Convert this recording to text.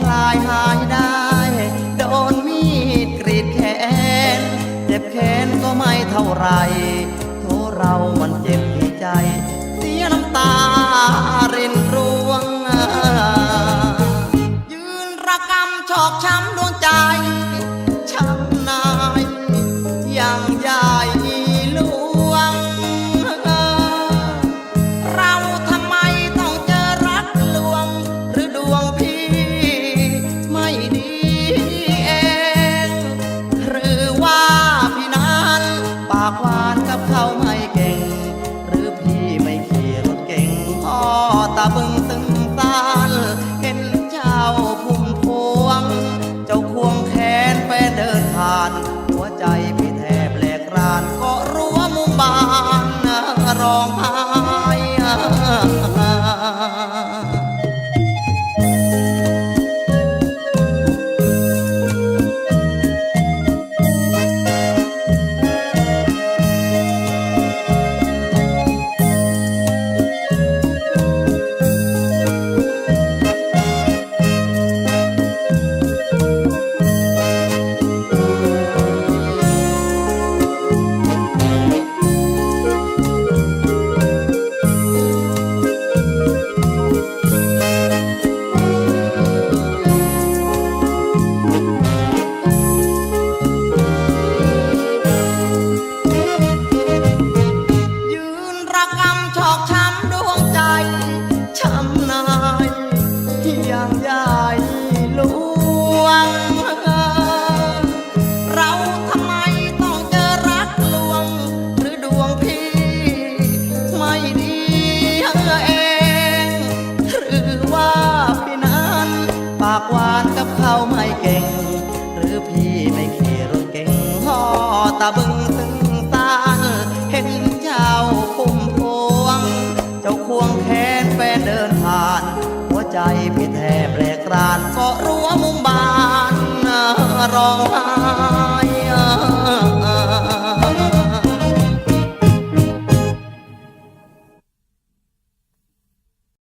คลายหายได้ โดนมีดกรีดแขน เจ็บแขนก็ไม่เท่าไรโทษเรามันเจ็บที่ใจ เสียน้ำตา 大笨声ือว่าพี่นั้นปากหวานกับเขาไม่เก่ง หรือพี่ไม่ขี่รถเก่งห่อตาบึงตึงตาเห็นเจ้าคุ้มพวง เจ้าควงแขนแฟนเดินผ่าน หัวใจพี่แทบแหลกรานก็รั้วมุมบานร้องไห้